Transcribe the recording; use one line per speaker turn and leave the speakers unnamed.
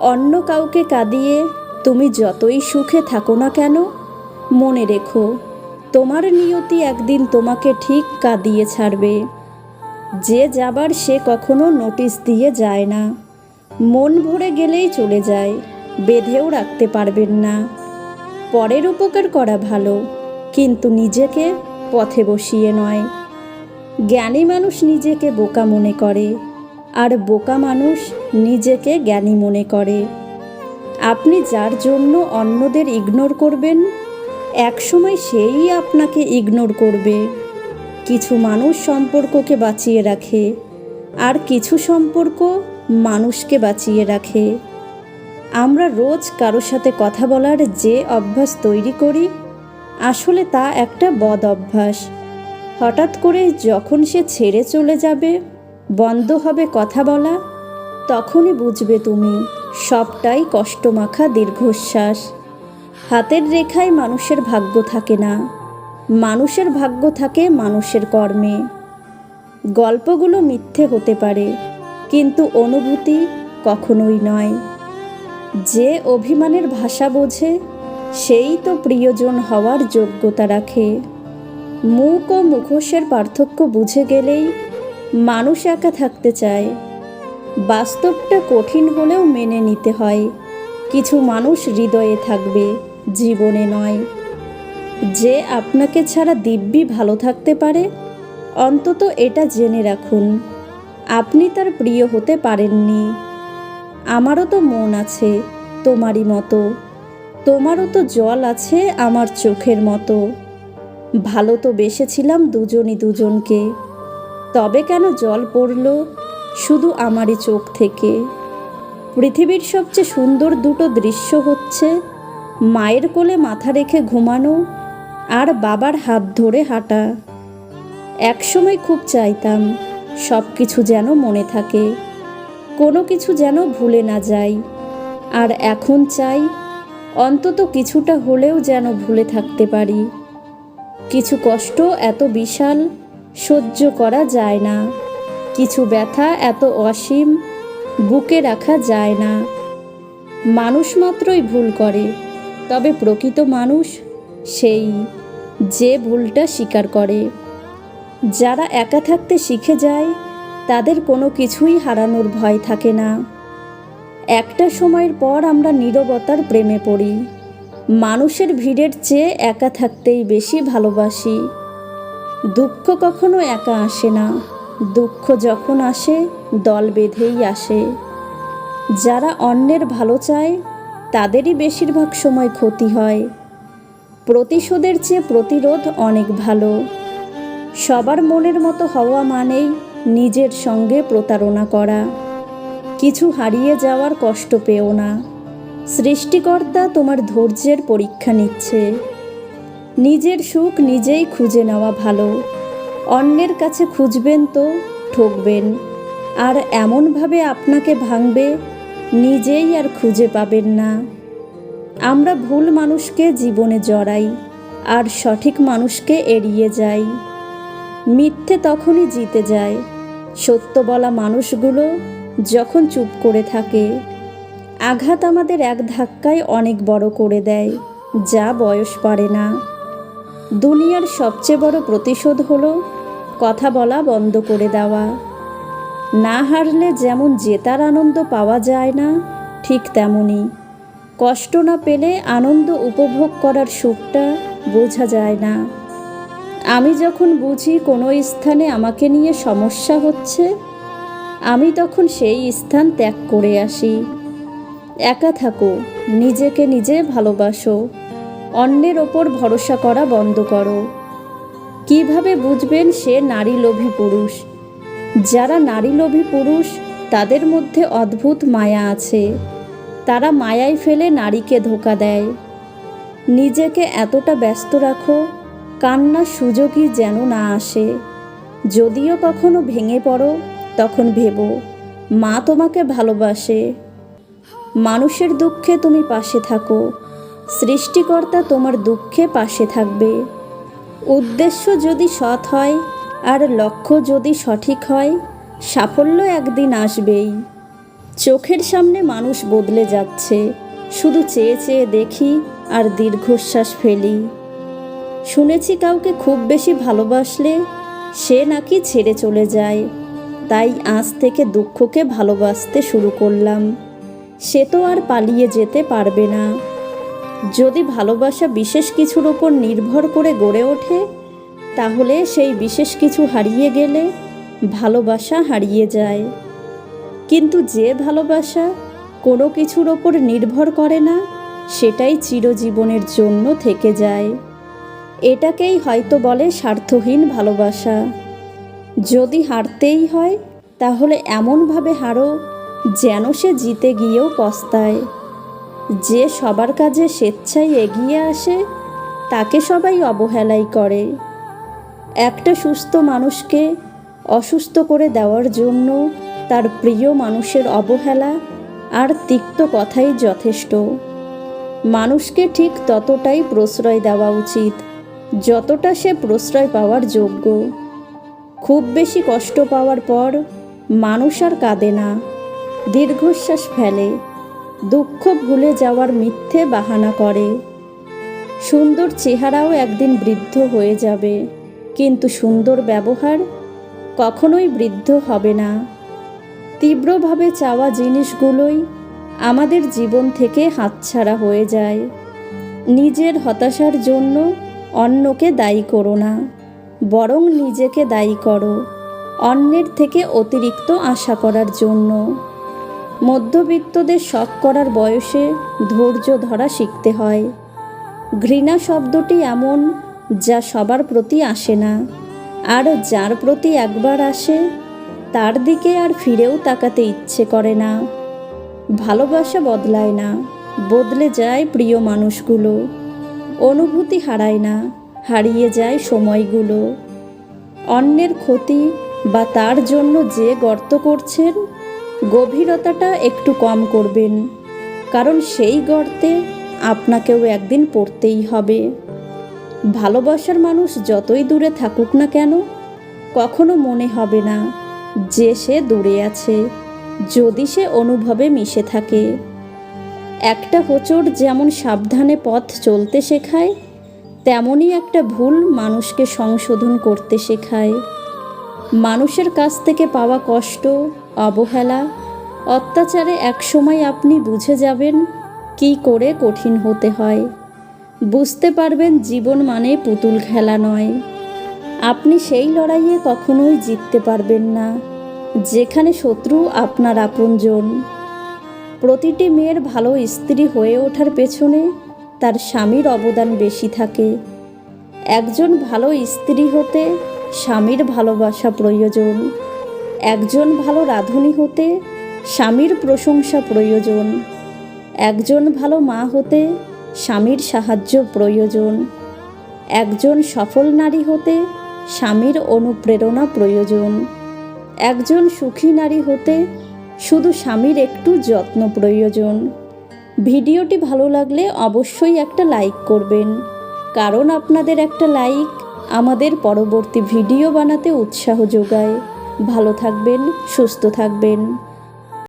অন্য কাউকে কাঁদিয়ে তুমি যতই সুখে থাকো না কেন, মনে রেখো, তোমার নিয়তি একদিন তোমাকে ঠিক কাঁদিয়ে ছাড়বে। যে যাবার সে কখনো নোটিশ দিয়ে যায় না। মন ভরে গেলেই চলে যায়, বেঁধেও রাখতে পারবেন না। পরের উপকার করা ভালো, কিন্তু নিজেকে পথে বসিয়ে নয়। জ্ঞানী মানুষ নিজেকে বোকা মনে করে। আর বোকা মানুষ নিজেকে জ্ঞানী মনে করে। আপনি যার জন্য অন্যদের ইগনোর করবেন, একসময় সেই আপনাকে ইগনোর করবে। কিছু মানুষ সম্পর্ককে বাঁচিয়ে রাখে, আর কিছু সম্পর্ক মানুষকে বাঁচিয়ে রাখে। আমরা রোজ কারোর সাথে কথা বলার যে অভ্যাস তৈরি করি, আসলে তা একটা বদ অভ্যাস। হঠাৎ করে যখন সে ছেড়ে চলে যাবে বন্ধ হবে কথা বলা, তখনই বুঝবে তুমি সবটাই কষ্টমাখা দীর্ঘশ্বাস। হাতের রেখায় মানুষের ভাগ্য থাকে না, মানুষের ভাগ্য থাকে মানুষের কর্মে। গল্পগুলো মিথ্যে হতে পারে, কিন্তু অনুভূতি কখনোই নয়। যে অভিমানের ভাষা বোঝে, সেই তো প্রিয়জন হওয়ার যোগ্যতা রাখে। মুখ ও মুখোশের পার্থক্য বুঝে গেলেই মানুষ একা থাকতে চায়। বাস্তবটা কঠিন হলেও মেনে নিতে হয়। কিছু মানুষ হৃদয়ে থাকবে, জীবনে নয়। যে আপনাকে ছাড়া দিব্যি ভালো থাকতে পারে, অন্তত এটা জেনে রাখুন। আপনি তার প্রিয় হতে পারেননি। আমারও তো মন আছে তোমারই মতো। তোমারও তো জল আছে আমার চোখের মতো। ভালো তো বেসেছিলাম দুজনই দুজনকে। তবে কেন জল পড়ল? শুধু আমারই চোখ থেকে। পৃথিবীর সবচেয়ে সুন্দর দুটো দৃশ্য হচ্ছে মায়ের কোলে মাথা রেখে ঘুমানো আর বাবার হাত ধরে হাঁটা। একসময় খুব চাইতাম সব কিছু যেন মনে থাকে, কোনো কিছু যেন ভুলে না যাই। আর এখন চাই অন্তত কিছুটা হলেও যেন ভুলে থাকতে পারি। কিছু কষ্ট এত বিশাল সহ্য করা যায় না। কিছু ব্যথা এত অসীম, বুকে রাখা যায় না। মানুষ মাত্রই ভুল করে, তবে প্রকৃত মানুষ সেই, যে ভুলটা স্বীকার করে। যারা একা থাকতে শিখে যায়, তাদের কোনো কিছুই হারানোর ভয় থাকে না। একটা সময়ের পর আমরা নীরবতার প্রেমে পড়ি। মানুষের ভিড়ের চেয়ে একা থাকতেই বেশি ভালোবাসি। দুঃখ কখনো একা আসে না। দুঃখ যখন আসে, দল বেঁধেই আসে। যারা অন্যের ভালো চায়, তাদেরই বেশিরভাগ সময় ক্ষতি হয়। প্রতিশোধের চেয়ে প্রতিরোধ অনেক ভালো। সবার মনের মতো হওয়া মানেই নিজের সঙ্গে প্রতারণা করা। কিছু হারিয়ে যাওয়ার কষ্ট পেও না। সৃষ্টিকর্তা তোমার ধৈর্যের পরীক্ষা নিচ্ছে। নিজের সুখ নিজেই খুঁজে নেওয়া ভালো। অন্যের কাছে খুঁজবেন তো, ঠকবেন। আর এমনভাবে আপনাকে ভাঙবে, নিজেই আর খুঁজে পাবেন না। আমরা ভুল মানুষকে জীবনে জড়াই, আর সঠিক মানুষকে এড়িয়ে যাই। মিথ্যে তখনই জিতে যায়। সত্য বলা মানুষগুলো যখন চুপ করে থাকে, আঘাত আমাদের এক ধাক্কায় অনেক বড় করে দেয়, যা বয়স পারে না। দুনিয়ার সবচেয়ে বড় প্রতিশোধ হলো কথা বলা বন্ধ করে দেওয়া। না হারলে যেমন জেতার আনন্দ পাওয়া যায় না, ঠিক তেমনই। কষ্ট না পেলে আনন্দ উপভোগ করার সুখটা বোঝা যায় না। আমি যখন বুঝি কোনো স্থানে আমাকে নিয়ে সমস্যা হচ্ছে, আমি তখন সেই স্থান ত্যাগ করে আসি। একা থাকো, নিজেকে নিজে ভালোবাসো। অন্যের ওপর ভরসা করা বন্ধ করো। কীভাবে বুঝবেন সে নারী লোভী পুরুষ? যারা নারী লোভী পুরুষ, তাদের মধ্যে অদ্ভুত মায়া আছে। তারা মায়ায় ফেলে নারীকে ধোকা দেয়। নিজেকে এতটা ব্যস্ত রাখো, কান্নার সুযোগই যেন না আসে। যদিও কখনো ভেঙে পড়ো, তখন ভেবো, মা তোমাকে ভালোবাসে। মানুষের দুঃখে তুমি পাশে থাকো। সৃষ্টিকর্তা তোমার দুঃখে পাশে থাকবে। উদ্দেশ্য যদি সৎ হয়, আর লক্ষ্য যদি সঠিক হয়, সাফল্য একদিন আসবেই। চোখের সামনে মানুষ বদলে যাচ্ছে, শুধু চেয়ে চেয়ে দেখি আর দীর্ঘশ্বাস ফেলি। শুনেছি কাউকে খুব বেশি ভালোবাসলে সে নাকি ছেড়ে চলে যায়। তাই আজ থেকে দুঃখকে ভালোবাসতে শুরু করলাম। সে তো আর পালিয়ে যেতে পারবে না। যদি ভালোবাসা বিশেষ কিছুর ওপর নির্ভর করে গড়ে ওঠে, তাহলে সেই বিশেষ কিছু হারিয়ে গেলে ভালোবাসা হারিয়ে যায়। কিন্তু যে ভালোবাসা কোনো কিছুর ওপর নির্ভর করে না, সেটাই চিরজীবনের জন্য থেকে যায়। এটাকেই হয়তো বলে স্বার্থহীন ভালোবাসা। যদি হারতেই হয়, তাহলে এমনভাবে হারো যেন সে জিতে গিয়েও পস্তায়। যে সবার কাজে স্বেচ্ছায় এগিয়ে আসে, তাকে সবাই অবহেলাই করে। একটা সুস্থ মানুষকে অসুস্থ করে দেওয়ার জন্য তার প্রিয় মানুষের অবহেলা আর তিক্ত কথাই যথেষ্ট। মানুষকে ঠিক ততটাই প্রশ্রয় দেওয়া উচিত, যতটা সে প্রশ্রয় পাওয়ার যোগ্য। খুব বেশি কষ্ট পাওয়ার পর মানুষ আর কাঁদে না, দীর্ঘশ্বাস ফেলে। দুঃখ ভুলে যাওয়ার মিথ্যে বাহানা করে। সুন্দর চেহারাও একদিন বৃদ্ধ হয়ে যাবে। কিন্তু সুন্দর ব্যবহার কখনোই বৃদ্ধ হবে না। তীব্রভাবে চাওয়া জিনিসগুলোই আমাদের জীবন থেকে হাতছাড়া হয়ে যায়। নিজের হতাশার জন্য অন্যকে দায়ী করো না, বরং নিজেকে দায়ী করো, অন্যের থেকে অতিরিক্ত আশা করার জন্য। মধ্যবিত্তদের শখ করার বয়সে ধৈর্য ধরা শিখতে হয়। ঘৃণা শব্দটি এমন যা সবার প্রতি আসে না। আর যার প্রতি একবার আসে, তার দিকে আর ফিরেও তাকাতে ইচ্ছে করে না। ভালোবাসা বদলায় না, বদলে যায় প্রিয় মানুষগুলো। অনুভূতি হারায় না, হারিয়ে যায় সময়গুলো। অন্যের ক্ষতি বা তার জন্য যে গর্ত করছেন গভীরতাটা একটু কম করবেন, কারণ সেই গর্তে আপনাকেও একদিন পড়তেই হবে। ভালোবাসার মানুষ যতই দূরে থাকুক না কেন, কখনো মনে হবে না যে সে দূরে আছে, যদি সে অনুভবে মিশে থাকে। একটা হোঁচট যেমন সাবধানে পথ চলতে শেখায়, তেমনই একটা ভুল মানুষকে সংশোধন করতে শেখায়। মানুষের কাছ থেকে পাওয়া কষ্ট, অবহেলা, অত্যাচারে একসময় আপনি বুঝে যাবেন কি করে কঠিন হতে হয়। বুঝতে পারবেন জীবন মানে পুতুল খেলা নয়। আপনি সেই লড়াইয়ে কখনোই জিততে পারবেন না, যেখানে শত্রু আপনার আপনজন। প্রতিটি মেয়ের ভালো স্ত্রী হয়ে ওঠার পেছনে তার স্বামীর অবদান বেশি থাকে। একজন ভালো স্ত্রী হতে স্বামীর ভালোবাসা প্রয়োজন। একজন ভালো রাঁধুনি হতে স্বামীর প্রশংসা প্রয়োজন। একজন ভালো মা হতে স্বামীর সাহায্য প্রয়োজন। একজন সফল নারী হতে স্বামীর অনুপ্রেরণা প্রয়োজন। একজন সুখী নারী হতে শুধু স্বামীর একটু যত্ন প্রয়োজন। ভিডিওটি ভালো লাগলে অবশ্যই একটা লাইক করবেন। কারণ আপনাদের একটা লাইক আমাদের পরবর্তী ভিডিও বানাতে উৎসাহ যোগায়। ভালো থাকবেন সুস্থ থাকবেন।